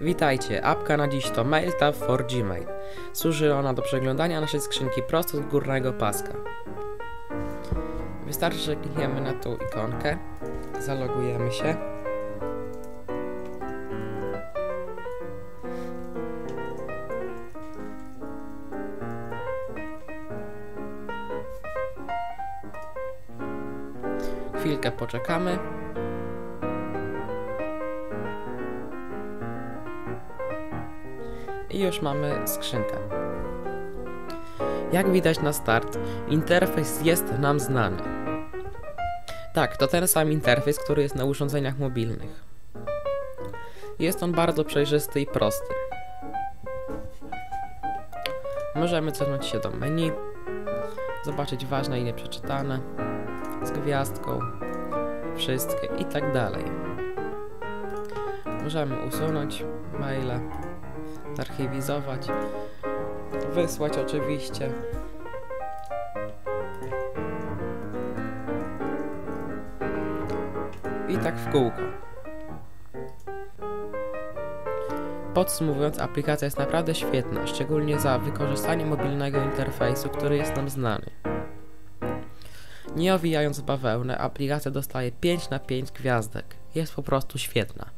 Witajcie, apka na dziś to MailTab for Gmail. Służy ona do przeglądania naszej skrzynki prosto z górnego paska. Wystarczy, że klikniemy na tą ikonkę, zalogujemy się. Chwilkę poczekamy. I już mamy skrzynkę. Jak widać na start, interfejs jest nam znany. Tak, to ten sam interfejs, który jest na urządzeniach mobilnych. Jest on bardzo przejrzysty i prosty. Możemy cofnąć się do menu, zobaczyć ważne i nieprzeczytane, z gwiazdką, wszystkie i tak dalej. Możemy usunąć maile, zarchiwizować, wysłać oczywiście. I tak w kółko. Podsumowując, aplikacja jest naprawdę świetna, szczególnie za wykorzystanie mobilnego interfejsu, który jest nam znany. Nie owijając w bawełnę, aplikacja dostaje 5 na 5 gwiazdek. Jest po prostu świetna.